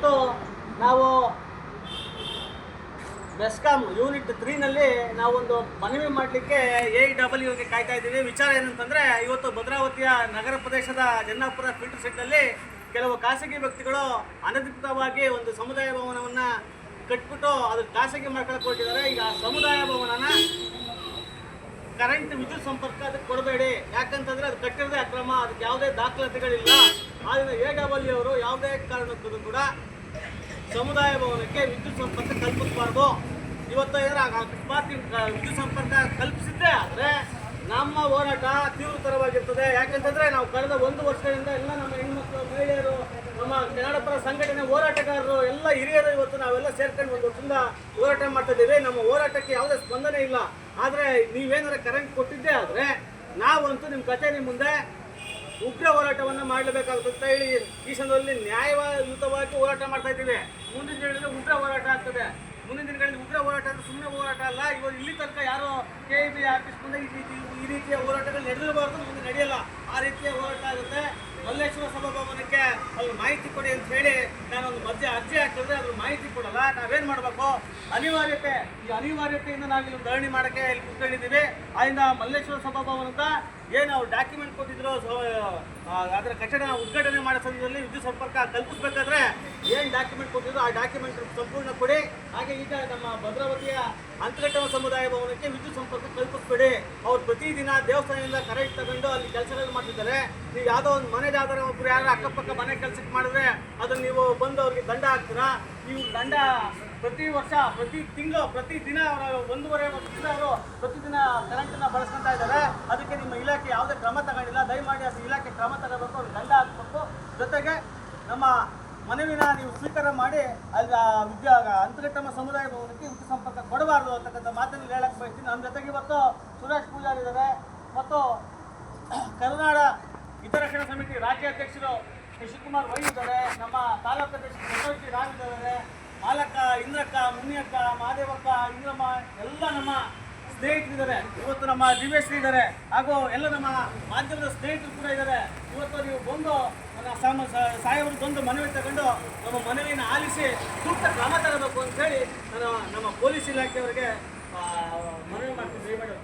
ಇವತ್ತು ನಾವು ಬೆಸ್ಕಾಂ ಯೂನಿಟ್ ತ್ರೀನಲ್ಲಿ ನಾವೊಂದು ಮನವಿ ಮಾಡಲಿಕ್ಕೆ ಎ ಡಬ್ಲ್ಯೂಗೆ ಕಾಯ್ತಾ ಇದ್ದೀವಿ. ವಿಚಾರ ಏನಂತಂದರೆ, ಇವತ್ತು ಭದ್ರಾವತಿಯ ನಗರ ಪ್ರದೇಶದ ಜನ್ನಾಪುರ ಫಿಲ್ಟರ್ ಸೆಟ್ನಲ್ಲಿ ಕೆಲವು ಖಾಸಗಿ ವ್ಯಕ್ತಿಗಳು ಅನಧಿಕೃತವಾಗಿ ಒಂದು ಸಮುದಾಯ ಭವನವನ್ನು ಕಟ್ಬಿಟ್ಟು ಅದು ಖಾಸಗಿ ಮಾಡ್ಕೊಳಕ್ಕೆ ಕೊಟ್ಟಿದ್ದಾರೆ ಈಗ ಸಮುದಾಯ ಭವನನ ಕರೆಂಟ್ ವಿದ್ಯುತ್ ಸಂಪರ್ಕ ಅದಕ್ಕೆ ಕೊಡಬೇಡಿ. ಯಾಕಂತಂದರೆ ಅದು ಕಟ್ಟಿರೋದೇ ಅಕ್ರಮ, ಅದಕ್ಕೆ ಯಾವುದೇ ದಾಖಲಾತಿಗಳಿಲ್ಲ. ಆದರೆ ಎ ಡಬ್ಲ್ಯೂ ಅವರು ಯಾವುದೇ ಕಾರಣಕ್ಕೂ ಕೂಡ ಸಮುದಾಯ ಭವನಕ್ಕೆ ವಿದ್ಯುತ್ ಸಂಪರ್ಕ ಕಲ್ಪಿಸಬಾರ್ದು. ಇವತ್ತು ಏನಾರ ವಿದ್ಯುತ್ ಸಂಪರ್ಕ ಕಲ್ಪಿಸಿದ್ದೇ ಆದರೆ ನಮ್ಮ ಹೋರಾಟ ತೀವ್ರತರವಾಗಿರ್ತದೆ. ಯಾಕಂತಂದ್ರೆ ನಾವು ಕಳೆದ ಒಂದು ವರ್ಷದಿಂದ ಎಲ್ಲ ನಮ್ಮ ಹೆಣ್ಮಕ್ಳು, ಮಹಿಳೆಯರು, ನಮ್ಮ ಕನ್ನಡ ಪರ ಸಂಘಟನೆ ಹೋರಾಟಗಾರರು, ಎಲ್ಲ ಹಿರಿಯರು ಇವತ್ತು ನಾವೆಲ್ಲ ಸೇರ್ಕೊಂಡು ಒಂದು ವರ್ಷದಿಂದ ಹೋರಾಟ ಮಾಡ್ತಾ ನಮ್ಮ ಹೋರಾಟಕ್ಕೆ ಯಾವುದೇ ಸ್ಪಂದನೆ ಇಲ್ಲ. ಆದರೆ ನೀವೇನಾರ ಕರೆಂಟ್ ಕೊಟ್ಟಿದ್ದೇ ಆದರೆ ನಾವಂತೂ ನಿಮ್ಮ ಕಚೇರಿ ಮುಂದೆ ಉಗ್ರ ಹೋರಾಟವನ್ನು ಮಾಡಲೇಬೇಕಾಗುತ್ತೆ ಅಂತ ಹೇಳಿ ಈ ಸಂದರ್ಭದಲ್ಲಿ ನ್ಯಾಯಯುತವಾಗಿ ಹೋರಾಟ ಮಾಡ್ತಾ ಇದ್ದೇವೆ. ಮುಂದಿನ ದಿನಗಳಲ್ಲಿ ಉಗ್ರ ಹೋರಾಟ ಆಗ್ತದೆ. ಮುಂದಿನ ದಿನಗಳಲ್ಲಿ ಉಗ್ರ ಹೋರಾಟ ಅಂದ್ರೆ ಸುಮ್ಮನೆ ಹೋರಾಟ ಅಲ್ಲ. ಇವಾಗ ಇಲ್ಲಿ ತನಕ ಯಾರೋ ಕೆ ಬಿ ಆಫೀಸ್ ಮುಂದೆ ಈ ರೀತಿ, ಈ ರೀತಿಯ ಹೋರಾಟಗಳು ನಡೆದಿರಬಾರ್ದು ಮುಂದೆ ನಡೆಯಲ್ಲ. ಆ ರೀತಿಯ ಹೋರಾಟ ಆಗುತ್ತೆ. ಮಲ್ಲೇಶ್ವರ ಸಭಾಭವನಕ್ಕೆ ಅಲ್ಲಿ ಮಾಹಿತಿ ಕೊಡಿ ಅಂತ ಹೇಳಿ ನಾನೊಂದು ಮಧ್ಯೆ ಅರ್ಜಿ ಹಾಕಿದ್ರೆ ಅದ್ರ ಮಾಹಿತಿ ಕೊಡಲ್ಲ. ನಾವೇನು ಮಾಡಬೇಕು? ಅನಿವಾರ್ಯತೆ, ಈ ಅನಿವಾರ್ಯತೆಯಿಂದ ನಾವಿಲ್ಲಿ ಧರಣಿ ಮಾಡಕ್ಕೆ ಇಲ್ಲಿ ಕುತ್ಕೊಂಡಿದ್ದೀವಿ. ಆಯಿಂದ ಮಲ್ಲೇಶ್ವರ ಸಭಾಭವನದ ಏನು ಅವ್ರು ಡಾಕ್ಯುಮೆಂಟ್ ಕೊಟ್ಟಿದ್ರು ಅದರ ಕಟ್ಟಡ ಉದ್ಘಾಟನೆ ಮಾಡೋ ಸಂದರ್ಭದಲ್ಲಿ ವಿದ್ಯುತ್ ಸಂಪರ್ಕ ಕಲ್ಪಿಸಬೇಕಾದ್ರೆ ಏನು ಡಾಕ್ಯುಮೆಂಟ್ ಕೊಟ್ಟಿದ್ರು ಆ ಡಾಕ್ಯುಮೆಂಟ್ ಸಂಪೂರ್ಣ ಕೊಡಿ. ಹಾಗೆ ಈಗ ನಮ್ಮ ಭದ್ರಾವತಿಯ ಅಂತರ್ಘಟ್ಟವ ಸಮುದಾಯ ಭವನಕ್ಕೆ ವಿದ್ಯುತ್ ಸಂಪರ್ಕ ಕಲ್ಪಿಸ್ಬೇಡಿ. ಅವ್ರು ಪ್ರತಿದಿನ ದೇವಸ್ಥಾನದಿಂದ ಕರೆಂಟ್ ತಗೊಂಡು ಅಲ್ಲಿ ಕೆಲಸಗಳನ್ನು ಮಾಡ್ತಿದ್ದಾರೆ. ನೀವು ಯಾವುದೋ ಒಂದು ಮನೆ ಯಾವ್ದಾರ ಒಬ್ರು ಯಾರು ಅಕ್ಕಪಕ್ಕ ಮನೆ ಕೆಲಸಕ್ಕೆ ಮಾಡಿದ್ರೆ ಅದನ್ನ ನೀವು ಬಂದು ಅವ್ರಿಗೆ ದಂಡ ಹಾಕ್ತೀರಾ? ನೀವು ದಂಡ ಪ್ರತಿ ವರ್ಷ, ಪ್ರತಿ ತಿಂಗಳು, ಪ್ರತಿ ದಿನ ಅವರ ಒಂದೂವರೆ ವರ್ಷದಿಂದ ಅವರು ಪ್ರತಿದಿನ ಕರೆಂಟನ್ನು ಬಳಸ್ಕೊತಾ ಇದ್ದಾರೆ. ನಿಮ್ಮ ಇಲಾಖೆ ಯಾವುದೇ ಕ್ರಮ ತಗೊಂಡಿಲ್ಲ. ದಯಮಾಡಿ ಅದು ಇಲಾಖೆ ಕ್ರಮ ತಗೋಬೇಕು, ಅವ್ರಿಗೆ ದಂಡ ಹಾಕ್ಬೇಕು. ಜೊತೆಗೆ ನಮ್ಮ ಮನವಿನ ನೀವು ಸ್ವೀಕಾರ ಮಾಡಿ ಅಲ್ಲಿ ವಿದ್ಯಾ ಅಂತರ್ಗತಮ ಸಮುದಾಯ ಭವನಕ್ಕೆ ವಿದ್ಯುತ್ ಸಂಪರ್ಕ ಕೊಡಬಾರ್ದು ಅಂತಕ್ಕಂಥ ಮಾತನ್ನು ಹೇಳಕ್ಕೆ ಬಯಸ್ತೀನಿ. ನನ್ನ ಜೊತೆಗೆ ಇವತ್ತು ಸುರೇಶ್ ಪೂಜಾರಿ ಇದ್ದಾರೆ ಮತ್ತು ಕರುನಾಡ ಹಿತರಕ್ಷಣಾ ಸಮಿತಿ ರಾಜ್ಯಾಧ್ಯಕ್ಷರು ಶಿವಕುಮಾರ್ ವೈ ಇದ್ದಾರೆ ನಮ್ಮ ತಾಲೂಕು ಅಧ್ಯಕ್ಷರು ಪ್ರಕಾಶ್ ರಾವ್ ಇದ್ದಾರೆ ಮಾಲಕ್ಕ ಇಂದ್ರಕ್ಕ, ಮುನಿಯಕ್ಕ ಮಹಾದೇವಕ್ಕ ಇಂದ್ರಮ್ಮ, ಎಲ್ಲ ನಮ್ಮ ಸ್ನೇಹಿತರಿದ್ದಾರೆ, ಇವತ್ತು ನಮ್ಮ ಇದ್ದಾರೆ ಹಾಗೂ ಎಲ್ಲ ನಮ್ಮ ಮಾಧ್ಯಮದ ಸ್ನೇಹಿತರು ಕೂಡ ಇದ್ದಾರೆ ಇವತ್ತು ನೀವು ಬಂದು ಸಾಮ ಸಾಹೇಬರು ಬಂದು ಮನವಿ ತಗೊಂಡು ನಮ್ಮ ಮನವಿಯನ್ನು ಆಲಿಸಿ ಸೂಕ್ತ ಕ್ರಮ ತಗೋಬೇಕು ಅಂತ ಹೇಳಿ ನಾನು ನಮ್ಮ ಪೊಲೀಸ್ ಇಲಾಖೆಯವರಿಗೆ ಮನವಿ ಮಾಡ್ತೀನಿ ದಯಮಾಡಿ.